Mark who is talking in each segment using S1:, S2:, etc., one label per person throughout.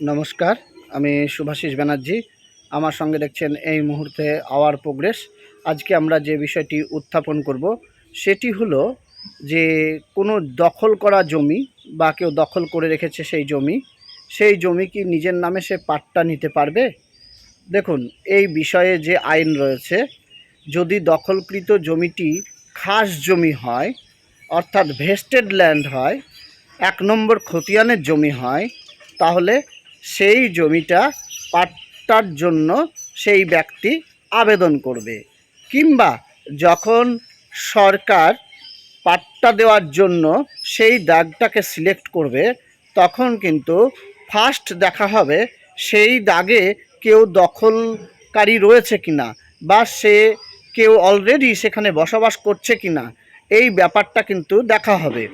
S1: নমস্কার, আমি শুভাশিস ব্যানার্জি। আমার সঙ্গে দেখছেন এই মুহূর্তে আওয়ার প্রোগ্রেস। আজকে আমরা যে বিষয়টি উত্থাপন করব, সেটি হলো যে কোনো দখল করা জমি বা কেউ দখল করে রেখেছে সেই জমি সেই জমি কি নিজের নামে সে পাট্টা নিতে পারবে? দেখুন, এই বিষয়ে যে আইন রয়েছে, যদি দখলকৃত জমিটি খাস জমি হয়, অর্থাৎ ভেস্টেড ল্যান্ড হয়, এক নম্বর খতিয়ানের জমি হয়, তাহলে সেই জমিটা পাট্টার জন্য সেই ব্যক্তি আবেদন করবে। কিংবা যখন সরকার পাট্টা দেওয়ার জন্য সেই দাগটাকে সিলেক্ট করবে, তখন কিন্তু ফার্স্ট দেখা হবে সেই দাগে কেউ দখলকারী রয়েছে কিনা বা সে কেউ অলরেডি সেখানে বসবাস করছে কিনা, এই ব্যাপারটা কিন্তু দেখা হবে।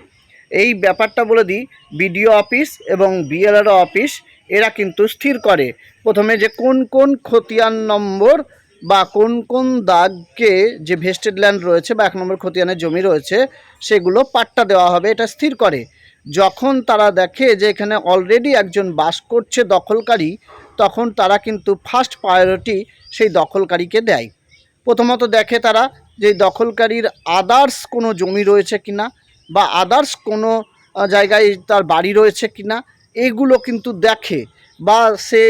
S1: এই ব্যাপারটা বলে দিই, বিডিও অফিস এবং বিএলআরও অফিস এরা কিন্তু স্থির করে। প্রথমে যে কোন কোন খতিয়ান নম্বর বা কোন কোন দাগকে যে ভেস্টেড ল্যান্ড রয়েছে বা এক নম্বর খতিয়ানের জমি রয়েছে, সেগুলো পাট্টা দেওয়া হবে, এটা স্থির করে। যখন তারা দেখে যে এখানে অলরেডি একজন বাস করছে দখলকারী, তখন তারা কিন্তু ফার্স্ট প্রায়োরিটি সেই দখলকারীকে দেয়। প্রথমত দেখে তারা যে দখলকারীর আদার্স কোনো জমি রয়েছে কিনা বা আদার্স কোনো জায়গায় তার বাড়ি রয়েছে কিনা এগুলো কিন্তু দেখে বা সে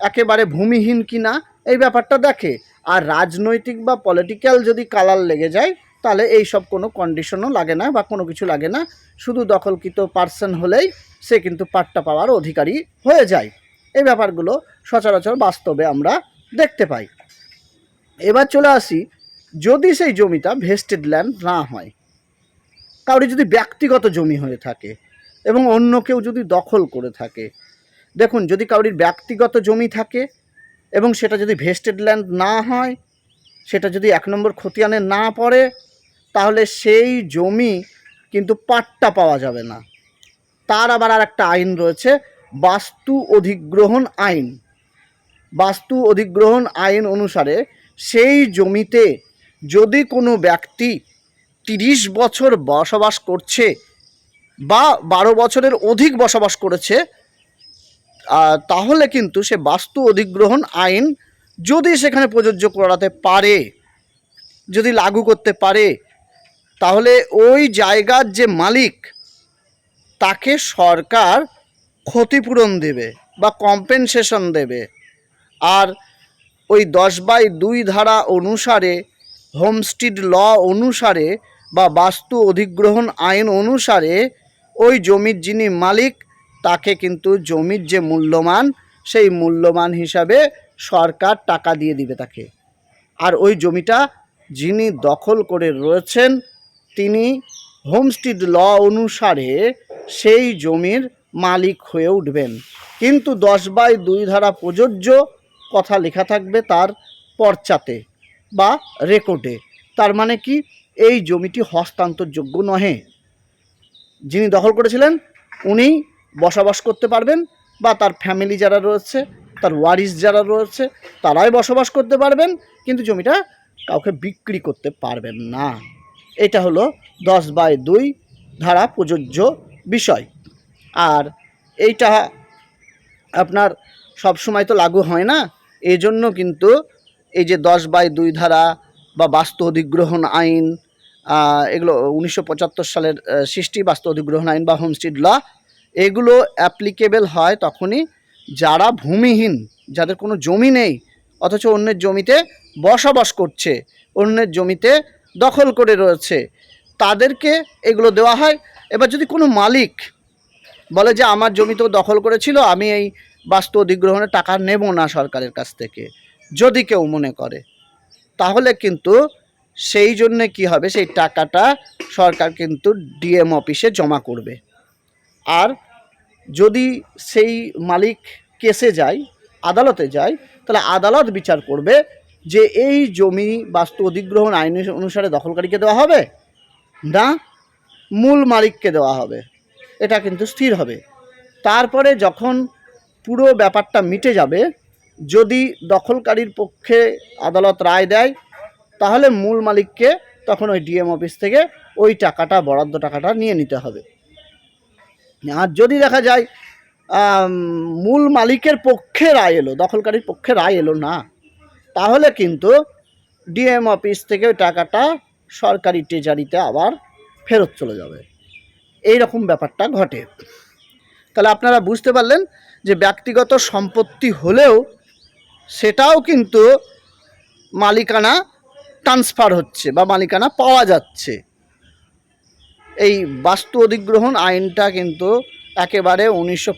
S1: একেবারে ভূমিহীন কিনা এই ব্যাপারটা দেখে। আর রাজনৈতিক বা পলিটিক্যাল যদি কালার লেগে যায়, তাহলে এই সব কোনো কন্ডিশনও লাগে না বা কোনো কিছু লাগে না। শুধু দখলকৃত পার্সন হলেই সে কিন্তু পাট্টা পাওয়ার অধিকারী হয়ে যায়। এই ব্যাপারগুলো সচরাচর বাস্তবে আমরা দেখতে পাই। এবার চলে আসি, যদি সেই জমিটা ভেস্টেড ল্যান্ড না হয় কাউরি যদি ব্যক্তিগত জমি হয়ে থাকে এবং অন্য কেউ যদি দখল করে থাকে। দেখুন, যদি কাউরির ব্যক্তিগত জমি থাকে এবং সেটা যদি ভেস্টেড ল্যান্ড না হয়, সেটা যদি এক নম্বর খতিয়ানে না পড়ে, তাহলে সেই জমি কিন্তু পাট্টা পাওয়া যাবে না। তার আবার আর একটা আইন রয়েছে, বাস্তু অধিগ্রহণ আইন। বাস্তু অধিগ্রহণ আইন অনুসারে সেই জমিতে যদি কোনো ব্যক্তি তিরিশ বছর বসবাস করছে বা বারো বছরের অধিক বসবাস করেছে তাহলে কিন্তু সে বাস্তু অধিগ্রহণ আইন যদি সেখানে প্রযোজ্য করাতে পারে, যদি লাগু করতে পারে, তাহলে ওই জায়গার যে মালিক, তাকে সরকার ক্ষতিপূরণ দেবে বা কম্পেনসেশন দেবে। আর ওই দশ বাই দুই ধারা অনুসারে হোমস্টিড ল অনুসারে বা বাস্তু অধিগ্রহণ আইন অনুসারে ওই জমির যিনি মালিক, তাকে কিন্তু জমির যে মূল্যমান সেই মূল্যমান হিসাবে সরকার টাকা দিয়ে দিবে তাকে। আর ওই জমিটা যিনি দখল করে রয়েছেন, তিনি হোমস্টিড ল অনুসারে সেই জমির মালিক হয়ে উঠবেন। কিন্তু দশ বাই দুই ধারা প্রযোজ্য কথা লেখা থাকবে তার পর্চাতে বা রেকর্ডে। তার মানে কি? এই জমিটি হস্তান্তরযোগ্য নহে। যিনি দখল করেছিলেন উনি বসবাস করতে পারবেন বা তার ফ্যামিলি যারা রয়েছে, তার ওয়ারিস যারা রয়েছে, তারাই বসবাস করতে পারবেন, কিন্তু জমিটা কাউকে বিক্রি করতে পারবেন না। এটা হলো দশ বাই দুই ধারা প্রযোজ্য বিষয়। আর এইটা আপনার সব সময় তো লাগু হয় না এই জন্য কিন্তু এই যে দশ বাই দুই ধারা বা বাস্তু অধিগ্রহণ আইন এগুলো উনিশশো পঁচাত্তর সালের সৃষ্টি, বাস্তু অধিগ্রহণ আইন বা হোমস্টিড ল, এগুলো অ্যাপ্লিকেবল হয় তখনই যারা ভূমিহীন, যাদের কোনো জমি নেই, অথচ অন্যের জমিতে বসবাস করছে, অন্যের জমিতে দখল করে রয়েছে, তাদেরকে এগুলো দেওয়া হয়। এবার যদি কোনো মালিক বলে যে, আমার জমি তো দখল করেছিল, আমি এই বাস্তু অধিগ্রহণের টাকা নেব না সরকারের কাছ থেকে। যদি কেউ মনে করে, তাহলে কিন্তু সেই জন্যে কি হবে? সেই টাকাটা সরকার কিন্তু ডিএম অফিসে জমা করবে। আর যদি সেই মালিক কেসে যায়, আদালতে যায়, তাহলে আদালত বিচার করবে যে এই জমি বাস্তু অধিগ্রহণ আইন অনুসারে দখলকারীকে দেওয়া হবে না মূল মালিককে দেওয়া হবে। এটা কিন্তু স্থির হবে। তারপরে যখন পুরো ব্যাপারটা মিটে যাবে, যদি দখলকারীর পক্ষে আদালত রায় দেয় তাহলে মূল মালিককে তখন ওই ডিএম অফিস থেকে ওই টাকাটা, বরাদ্দ টাকাটা নিয়ে নিতে হবে। আর যদি দেখা যায় মূল মালিকের পক্ষে রায় এলো, দখলকারীর পক্ষে রায় এলো না, তাহলে কিন্তু ডিএম অফিস থেকে ওই টাকাটা সরকারি ট্রেজারিতে আবার ফেরত চলে যাবে। এই রকম ব্যাপারটা ঘটে। তাহলে আপনারা বুঝতে পারলেন যে ব্যক্তিগত সম্পত্তি হলেও সেটাও কিন্তু মালিকানা ট্রান্সফার হচ্ছে বা মালিকানা পাওয়া যাচ্ছে। এই বাস্তু অধিগ্রহণ আইনটা কিন্তু একেবারে উনিশশো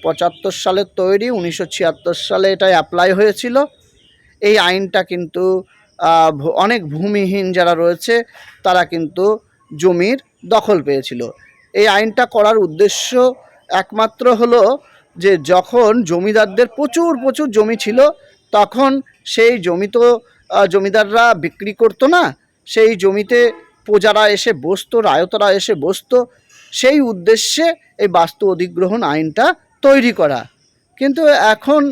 S1: সালের তৈরি, উনিশশো ছিয়াত্তর সালে এটা অ্যাপ্লাই হয়েছিল। এই আইনটা কিন্তু অনেক ভূমিহীন যারা রয়েছে, তারা কিন্তু জমির দখল পেয়েছিল। এই আইনটা করার উদ্দেশ্য একমাত্র হলো যে যখন জমিদারদের প্রচুর প্রচুর জমি ছিল, তখন সেই জমি তো জমিদাররা বিক্রি করতো না, সেই জমিতে প্রজারা এসে বসতো, রায়তরা এসে বসতো, সেই উদ্দেশ্যে এই বাস্তু অধিগ্রহণ আইনটা তৈরি করা। কিন্তু এখন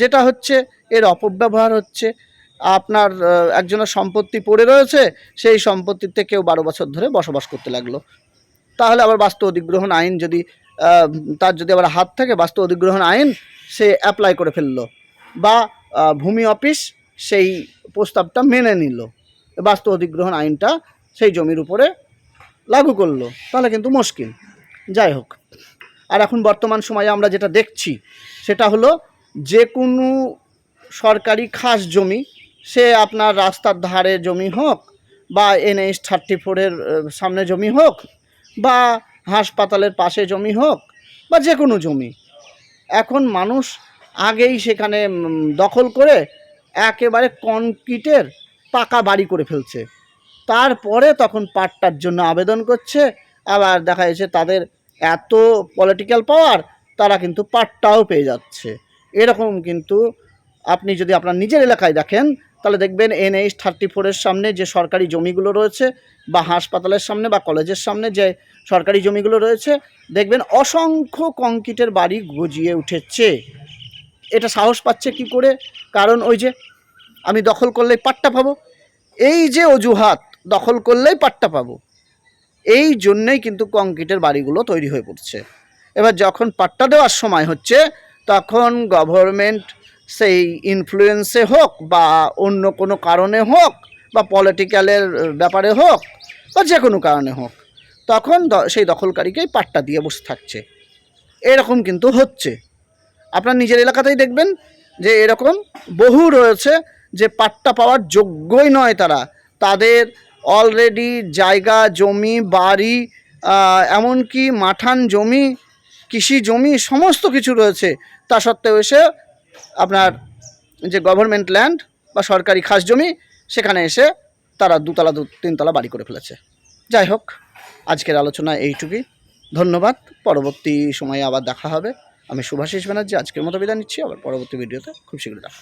S1: যেটা হচ্ছে, এর অপব্যবহার হচ্ছে। আপনার একজনের সম্পত্তি পড়ে রয়েছে, সেই সম্পত্তিতে কেউ বারো বছর ধরে বসবাস করতে লাগল। তাহলে আবার বাস্তু অধিগ্রহণ আইন যদি তার যদি আবার হাত থাকে, বাস্তু অধিগ্রহণ আইন সে অ্যাপ্লাই করে ফেলল। বা ভূমি অফিস সেই প্রস্তাবটা মেনে নিল। বাস্তু অধিগ্রহণ আইনটা সেই জমির উপরে লাগু করল। তাহলে কিন্তু মুশকিল। যাই হোক। আর এখন বর্তমান সময়ে আমরা যেটা দেখছি, সেটা হলো যে কোনো সরকারি খাস জমি, সে আপনার রাস্তার ধারে জমি হোক বা এনএইচ থার্টি ফোরের সামনে জমি হোক বা হাসপাতালের পাশে জমি হোক বা যে কোনো জমি। এখন মানুষ আগেই সেখানে দখল করে একেবারে কনক্রিটের পাকা বাড়ি করে ফেলছে। তারপরে তখন পাট্টার জন্য আবেদন করছে। আবার দেখা যাচ্ছে তাদের এত পলিটিক্যাল পাওয়ার তারা কিন্তু পাট্টাও পেয়ে যাচ্ছে। এরকম কিন্তু আপনি যদি আপনার নিজের এলাকায় দেখেন, তাহলে দেখবেন এনএইচ থার্টি ফোরের সামনে যে সরকারি জমিগুলো রয়েছে বা হাসপাতালের সামনে বা কলেজের সামনে যে সরকারি জমিগুলো রয়েছে, দেখবেন অসংখ্য কংক্রিটের বাড়ি গজিয়ে উঠেছে। এটা সাহস পাচ্ছে কি করে? কারণ ওই যে আমি দখল করলেই পাট্টা পাবো। এই যে অজুহাত, দখল করলেই পাট্টা পাবো। এই জন্যেই কিন্তু কংক্রিটের বাড়িগুলো তৈরি হয়ে পড়ছে। এবার যখন পাট্টা দেওয়ার সময় হচ্ছে, তখন গভর্নমেন্ট সেই ইনফ্লুয়েন্সে হোক বা অন্য কোনো কারণে হোক বা পলিটিক্যালের ব্যাপারে হোক বা যে কোনো কারণে হোক, তখন সেই দখলকারীকেই পাট্টা দিয়ে বসে থাকছে। এরকম কিন্তু হচ্ছে। আপনার নিজের এলাকাতেই দেখবেন যে এরকম বহু রয়েছে যে পাট্টা পাওয়ার যোগ্যই নয় তারা। তাদের অলরেডি জায়গা, জমি, বাড়ি এমনকি মাঠান জমি, কৃষি জমি, সমস্ত কিছু রয়েছে। তা সত্ত্বেও এসে আপনার যে গভর্নমেন্ট ল্যান্ড বা সরকারি খাস জমি, সেখানে এসে তারা দুতলা, দু, তিনতলা বাড়ি করে ফেলেছে। যাই হোক, আজকের আলোচনা এইটুকুই। ধন্যবাদ। পরবর্তী সময়ে আবার দেখা হবে। আমি সুভাষিস ব্যানার্জি আজকের মতো বিদায় নিচ্ছি আবার পরবর্তী ভিডিওতে খুব শীঘ্রই দেখা।